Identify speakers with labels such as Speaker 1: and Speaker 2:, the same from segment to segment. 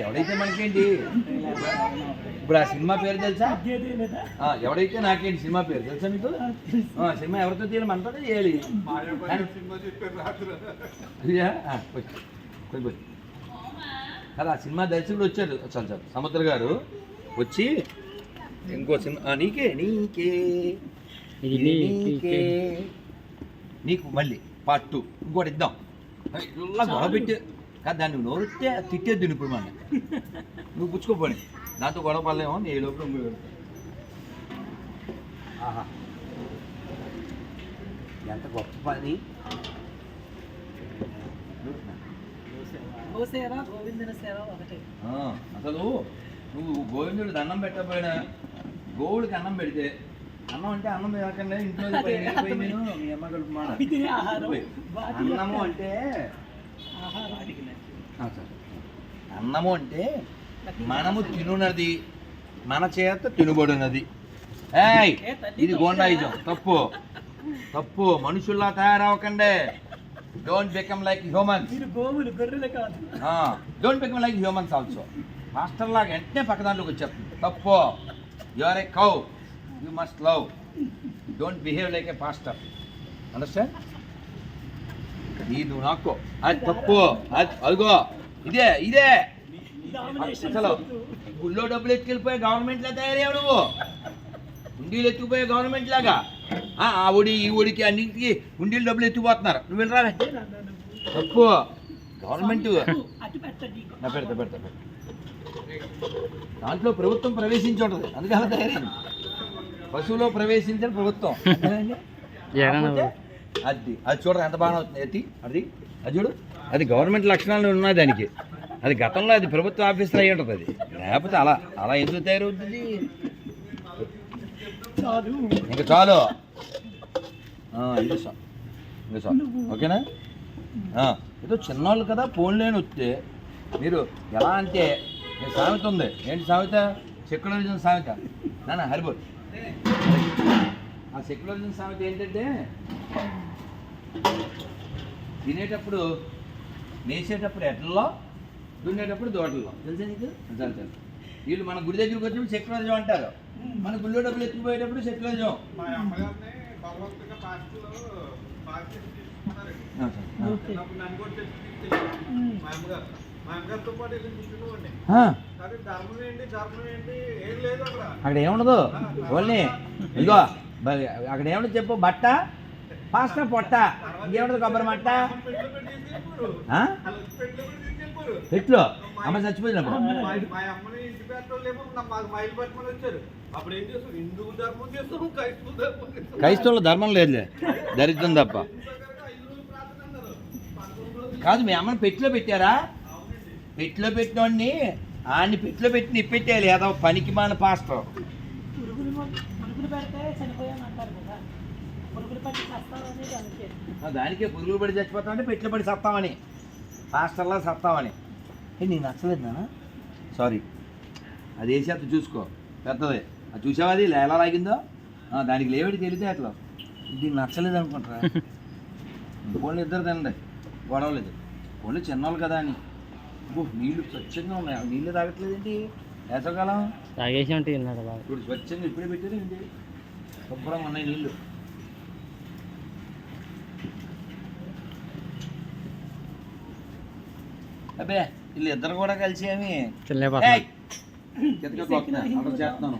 Speaker 1: ఎవడైతే మనకేంటి? ఇప్పుడు ఆ సినిమా పేరు తెలుసా? ఆ, ఎవడైతే నాకేంటి సినిమా పేరు తెలుసా మీకు? ఆ, సినిమా ఎవరితో తీయాలి మనతో చేయాలి పోయి. కదా ఆ సినిమా దర్శకుడు వచ్చారు చాలు చాలు సముద్ర గారు వచ్చి ఇంకో సినిమా నీకే నీకే.
Speaker 2: నీకే.
Speaker 1: నీకే. నీకు మళ్ళీ పార్ట్ టూ. ఇంకోటి ఇద్దాం. ఇలా గొడవ పెట్టి కాదు దాన్ని నోరితే తిట్టేద్దు ఇప్పుడు మన నువ్వు పుచ్చుకోపోని నాతో గొడవ పడలేమో నీ లోపల. ఆహా ఎంత గొప్ప పని ఆ, అసలు నువ్వు గోవిందుడు దండం పెట్టకపోయినా గోవుడికి అన్నం పెడితే అన్నం అంటే అన్నం కాకుండా ఇంట్లో పోయి నేను మీ అమ్మ మాడ. పోయి. అన్నము అంటే. అన్నము అంటే మనము తినున్నది మన చేత తినబడినది. ఏయ్ ఇది గోండాయిజం తప్పు. తప్పు. మనుషుల్లా తయారవకండే. డోంట్ బికమ్ లైక్ హ్యూమన్స్
Speaker 3: గోవులు గొర్రెలు కాదు.
Speaker 1: Don't become like humans also master లాగా వెంటనే పక్క దాంట్లోకి వచ్చేస్తుంది. తప్పు. You are a cow you must love don't behave like a pastor understand నువ్వు నాకు అది తప్పు అది అదిగో ఇదే ఇదే అసలు గుళ్ళో డబ్బులు ఎత్తుకెళ్ళిపోయి గవర్నమెంట్ లా తయారయ్యావు నువ్వు ఎత్తుకుపోయే గవర్నమెంట్ లాగా ఆ ఆ ఒడి ఈ ఒడికి అన్నింటికి ఉండీలు డబ్బులు ఎత్తుకుపోతున్నారు నువ్వు వెళ్ళరా తప్పు గవర్నమెంట్ నా పెడతా పెడతా దాంట్లో ప్రభుత్వం ప్రవేశించి ఉంటుంది అందుకే అలా తయారైంది పశువులో ప్రవేశించిన ప్రభుత్వం అది. అది చూడరా ఎంత బాగా అవుతుంది ఎత్తి అది అది చూడు. అది గవర్నమెంట్ లక్షణాలు ఉన్నాయి దానికి. అది గతంలో అది ప్రభుత్వ ఆఫీసర్ అయి ఉంటుంది. అది లేకపోతే అలా అలా ఎందుకు తయారవుతుంది?
Speaker 3: చాలు.
Speaker 1: ఇంకా చాలు. ఇంకా చాలు ఇంకా చాలు ఓకేనా? ఆ, ఏదో చిన్నవాళ్ళు కదా ఫోన్ లేని వస్తే మీరు ఎలా అంటే నేను సామెత ఉంది. ఏంటి సామెత? సెక్యులరిజం సామెత. నాన్న హరిబోల్. ఆ సెక్యులరిజం సామెత ఏంటంటే తినేటప్పుడు మేసేటప్పుడు ఎట్లలో దున్నేటప్పుడు దోటల్లో. తెలుసా నీకు? చాలు వీళ్ళు మన గుడి దగ్గరికి వచ్చినప్పుడు సెక్యులరిజం అంటారు. మన గుళ్ళో డబ్బులు ఎత్తుకుపోయేటప్పుడు సెక్యులరిజం.
Speaker 4: అక్కడ.
Speaker 1: ఏముండదు. ఓన్లీ ఇదిగో అక్కడ ఏముండదు చెప్పు బట్ట? పాస్తా పొట్ట. ఇంకేముండదు కొబ్బరి మట్ట?
Speaker 4: పెట్లు.
Speaker 1: అమ్మ చచ్చిపోయినప్పుడు. క్రైస్తవుల ధర్మం లేదులే. దరిద్రం తప్ప. కాదు మీ అమ్మని పెట్టిలో పెట్టారా? పెట్టిలో పెట్టినోడిని ఆడిని పెట్టిలో పెట్టి నిప్పెట్టేయాలి. ఏదో పనికి మాన పాస్టర్
Speaker 3: పెడితే చనిపోయాను అంటారు కదా పురుగులు పట్టి చస్తారు అనేది అందుకే
Speaker 1: ఆ, దానికే. పురుగులు పడి చచ్చిపోతామంటే పెట్టిలో పడి సత్తామని. పాస్టర్లా సత్తామని. ఏ నీకు నచ్చలేదు నాన్న? సారీ అది వేసి అట్లా చూసుకో. పెద్దది. అది చూసావా అది? ఎలా లాగిందో? ఆ, దానికి లేవడి తెలితే అట్లా. దీనికి నచ్చలేదు అనుకుంటారా? ఫోన్లు ఇద్దరు తినండి. గొడవలేదు. ఫోన్లు చిన్నవాళ్ళు కదా అని. ఓ నీళ్ళు స్వచ్ఛంగా ఉన్నాయి. ఆ నీళ్ళు తాగట్లేదేంటి వేసవకాలం?
Speaker 2: తాగేసి ఉంటే తిన్నాడు బాగా
Speaker 1: ఇప్పుడు స్వచ్ఛంగా ఇప్పుడే పెట్టారు ఏంటి? శుభ్రంగా ఉన్నాయి నీళ్ళు అబ్బే వీళ్ళు ఇద్దరు కూడా కలిసి ఏమి? చేస్తున్నాను.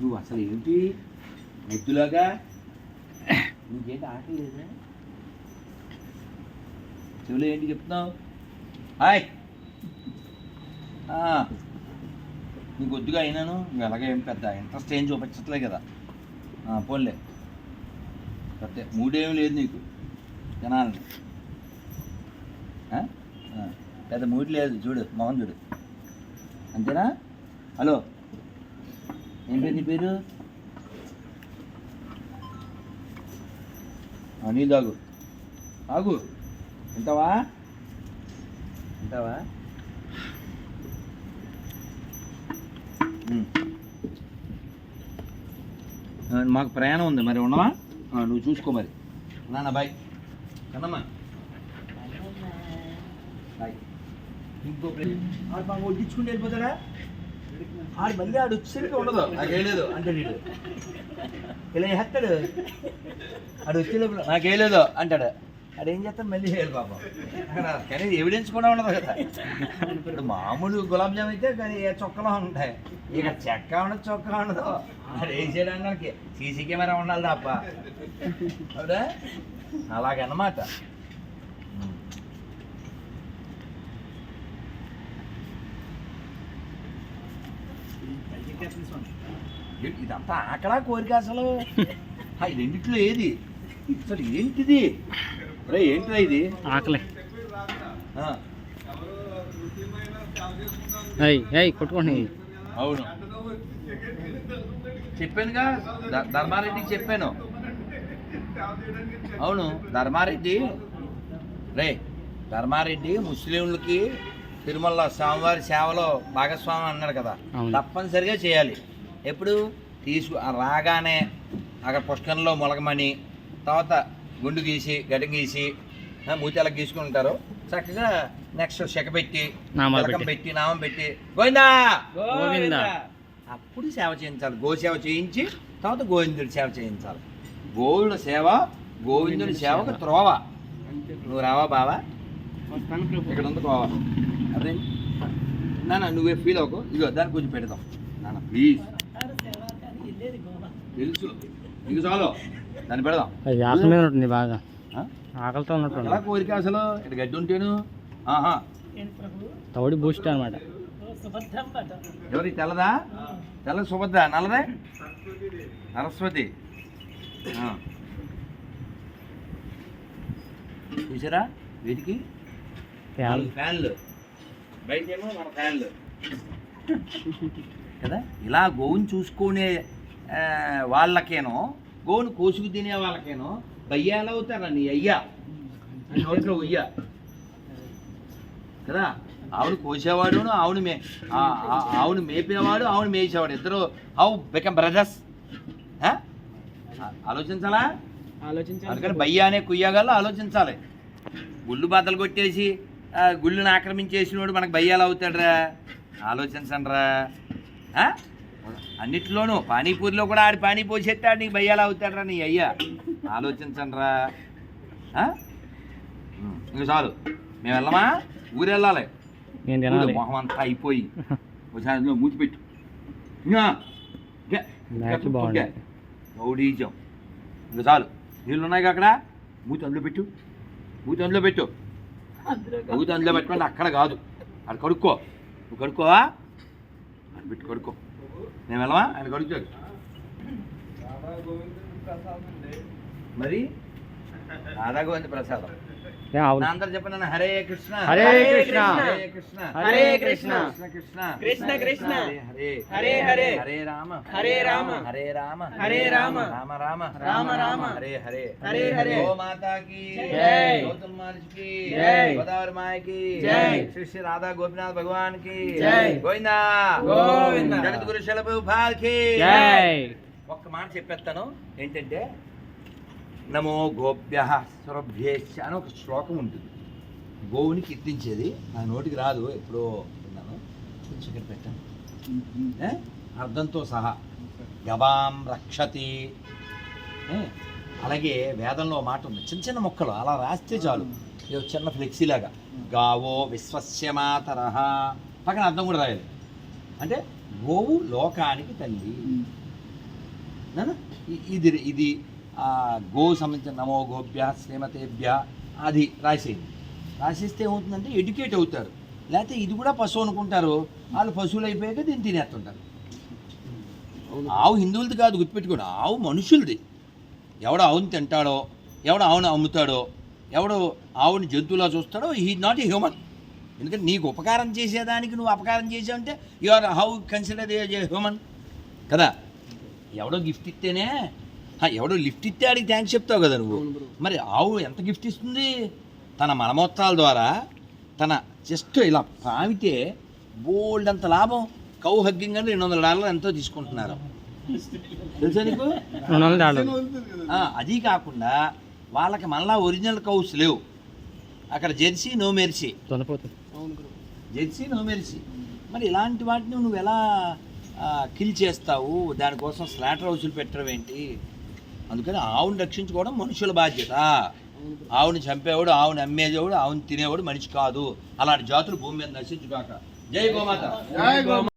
Speaker 1: నువ్వు అసలు ఏంటి? ముద్దులాగా? నీకేంటి ఆకలి లేదా? చెవులు ఏంటి చెప్తున్నావు? హాయ్! ఆ, నీకు వద్దుగా అయినాను. నువ్వు ఎలాగే ఏం పెద్ద ఇంట్రెస్ట్ ఏం చూపించట్లే కదా. ఆ, పోన్లే. కరెక్టే మూడేం లేదు నీకు. తినాలని పెద్ద మూడు లేదు. చూడు మొహం చూడు. అంతేనా? హలో. ఏం పేరు నీ పేరు? నీళ్ళు తాగు. ఆగు ఉమ్. ఆ, మాకు ప్రయాణం ఉంది. మరి ఆ, నువ్వు చూసుకో మరి. నాన్న బాయ్. కన్నమ్మా. బాయ్. ఇంకో ఆడు బాగా వడ్డించుకుంటూ వెళ్ళిపోతాడా? ఆడు మళ్ళీ ఆడు వచ్చేసరికి ఉండదు. నాకేం లేదు. అంటే వీడు. ఇలా చేస్తాడు. ఆడు వచ్చే లోపల నాకేం లేదు అంటాడు. ఆడు ఏం చేస్తాడు? మళ్ళీ చేయాలి పాపం. అక్కడ కానీ ఎవిడెన్స్ కూడా ఉండదు కదా. ఇప్పుడు మామూలు గులాబ్ జామ్ అయితే కానీ ఏ చొక్కలో ఉంటాయి. ఇక చెక్క ఉండదు చొక్కా ఉండదు. ఆడు ఏం చేయడానికి సీసీ కెమెరా ఉండాలి తప్ప. అవునా? అలాగన్నమాట. ఇదంతా ఆకలా కోరిక అసలు? ఈ రెండిట్లో ఏది? అసలు ఏంటిది? రే ఏంటిరా ఇది?
Speaker 2: ఆకలి. కొట్టుకోండి.
Speaker 1: అవును. చెప్పానుగా ధర్మారెడ్డికి చెప్పాను. అవును ధర్మారెడ్డి. రే ధర్మారెడ్డి ముస్లింలకి తిరుమల స్వామివారి సేవలో భాగస్వామి అన్నాడు కదా. తప్పనిసరిగా చేయాలి. ఎప్పుడు? తీసుకు ఆ రాగానే అక్కడ పుష్కరంలో మొలగమని తర్వాత గుండు గీసి గడ్డం గీసి మూతెలకు గీసుకుంటారు చక్కగా నెక్స్ట్ చెక్క పెట్టి తిలకం
Speaker 2: పెట్టి.
Speaker 1: నామం పెట్టి గోవిందా!
Speaker 2: గోవిందా.
Speaker 1: అప్పుడు సేవ చేయించాలి. గోసేవ చేయించి తర్వాత గోవిందుడి సేవ చేయించాలి. గోవుల సేవ గోవిందుడి సేవకు త్రోవ. నువ్వు రావా బావా? ఇక్కడ ఉంది కోవా అదే. నాన్న నువ్వే ఫీల్ అవ్వకు. ఇగో దాన్ని కొంచెం పెడదాం. నాన్న ప్లీజ్ తెలుసు. నీకు చాలు. దాన్ని పెడదాం.
Speaker 2: అది ఆకలి మీద ఉంటుంది బాగా? ఆకలితో ఉన్నట్టు
Speaker 1: ఎలా కోరిక అసలు? ఇక్కడ గడ్డి ఉంటేను? ఆహా.
Speaker 2: తౌడి బూస్ట్ అనమాట
Speaker 1: ఎవరి తెల్లదా? తెల్ల సుభద్ర నల్లదే? సరస్వతి. చూసారా? వీటికి? ఫ్యాన్లు బయట ఏమో మన ఫ్యాన్లు కదా? ఇలా గోవుని చూసుకునే వాళ్ళకేనో గోవును కోసుకు తినే వాళ్ళకేనో బయ్యాలు అవుతారా నీ అయ్యా? నోట్లో ఉయ్య? కదా? ఆవును కోసేవాడును ఆవును మే ఆవును మేపేవాడు ఆవును మేసేవాడు ఇద్దరు హౌ బికమ్ బ్రదర్స్ ఆలోచించాలా? అందుకని బయ్య అనే కుయ్యగాళ్ళు ఆలోచించాలి. గుళ్ళు బద్దలు కొట్టేసి గుళ్ళుని ఆక్రమించేసినోడు మనకు బయ్యాలు అవుతాడురా? ఆలోచించండిరా? అన్నిట్లోనూ పానీపూరిలో కూడా ఆడి పానీ పోసేస్తాడు నీకు బయ్యాలు అవుతాడురా నీ అయ్యా. ఆలోచించండిరా. ఇంక చాలు. మేము వెళ్ళమా? ఊరు వెళ్ళాలి. మొహం అంతా అయిపోయి. ఒకసారి అందులో మూతి పెట్టు. ఇంకా? ఇంకా,
Speaker 2: మ్యాచ్
Speaker 1: ఇంకా
Speaker 2: బాగుంది.
Speaker 1: ఇంకా. రౌడీజం ఇంకా చాలు. నీళ్ళు ఉన్నాయి అక్కడ? మూతి అందులో పెట్టు. మూతి అందులో పెట్టు. మూతి అందులో పెట్టుకోండి అక్కడ కాదు. అక్కడ కడుక్కో. నువ్వు కడుక్కోవా అది పెట్టి కడుక్కో. నేను వెళ్ళవా? ఆయన కడుక్కోడు. మరి? రాధా గోవింద ప్రసాదం. అందరు చెప్పండి హరే కృష్ణ
Speaker 2: హరే కృష్ణ.
Speaker 1: హరే కృష్ణ
Speaker 2: హరే కృష్ణ.
Speaker 1: కృష్ణ కృష్ణ
Speaker 5: కృష్ణ కృష్ణ.
Speaker 1: హరే
Speaker 5: హరే హరే.
Speaker 1: హరే రామ
Speaker 5: హరే రామ.
Speaker 1: హరే రామ
Speaker 5: హరే రామ.
Speaker 1: రామ రామ
Speaker 5: రామ రామ.
Speaker 1: హరే హరే
Speaker 5: హరే హరే.
Speaker 1: గో మాతాకి
Speaker 5: జై.
Speaker 1: గౌతమ్ మహర్షికి
Speaker 5: జై.
Speaker 1: గోదావరి మాయకి
Speaker 5: జై.
Speaker 1: శ్రీ శ్రీ రాధా గోపినాథ్ భగవాన్కి
Speaker 5: జై.
Speaker 1: గోవిందా
Speaker 5: గోవిందా.
Speaker 1: జగద్గురు శలభ కి
Speaker 2: జై
Speaker 1: ఒక్క మాట చెప్పేస్తాను ఏంటంటే నమో గోప్య సురభ్యేశ్చ అని ఒక శ్లోకం ఉంటుంది. గోవుని కీర్తించేది. నా నోటికి రాదు ఎప్పుడో విన్నాను. కొంచెం ఇక్కడ పెట్టాను? అర్థంతో సహా. గవాం రక్షతి? అలాగే వేదంలో మాట ఉంది. చిన్న చిన్న మొక్కలు అలా రాస్తే చాలు. ఒక చిన్న ఫ్లెక్సీలాగా గావో విశ్వస్యమాతరహ పక్కన అర్థం కూడా రాయాలి అంటే గోవు లోకానికి తల్లి. ఇది ఇది గోవు సంబంధించిన నమో గోభ్య శ్రీమతేభ్య అది రాసేయండి రాసిస్తే ఏమవుతుందంటే ఎడ్యుకేట్ అవుతారు. లేకపోతే ఇది కూడా పశువు అనుకుంటారు. వాళ్ళు పశువులు అయిపోయాక దీన్ని తినేస్తుంటారు. ఆవు హిందువులది కాదు గుర్తుపెట్టుకోండి. ఆవు మనుషులది. ఎవడు ఆవుని తింటాడో ఎవడు ఆవును అమ్ముతాడో ఎవడు ఆవుని జంతువులా చూస్తాడో హీ నాట్ ఏ హ్యూమన్ ఎందుకంటే నీకు ఉపకారం చేసేదానికి నువ్వు అపకారం చేసావంటే you are how consider a human కదా? ఎవడో గిఫ్ట్ ఇస్తేనే ఎవడో లిఫ్ట్ ఇస్తే ఆడికి థ్యాంక్స్ చెప్తావు కదా నువ్వు. మరి ఆవు ఎంత గిఫ్ట్ ఇస్తుంది? తన మలమూత్రాల ద్వారా తన జస్ట్ ఇలా పామితే బోల్డ్ అంత లాభం. కౌ హగ్గింగ్ అంటే రెండు వందల డాలర్లు ఎంతో తీసుకుంటున్నారు. తెలుసా నీకు?
Speaker 2: రెండు వందల డాలర్లు.
Speaker 1: ఆ, అది కాకుండా వాళ్ళకి మళ్ళా ఒరిజినల్ కౌస్ లేవు. అక్కడ jersey no mercy. Jersey no mercy. మరి ఇలాంటి వాటిని నువ్వు ఎలా కిల్ చేస్తావు? దానికోసం స్లాటర్ హౌసులు పెట్టడం ఏంటి? అందుకని ఆవుని రక్షించుకోవడం మనుషుల బాధ్యత. ఆవుని చంపేవాడు ఆవుని అమ్మేదేవాడు ఆవుని తినేవాడు మనిషి కాదు. అలాంటి జాతులు భూమి మీద నశించుగాక. జై గోమాత.
Speaker 5: జై గోమాత.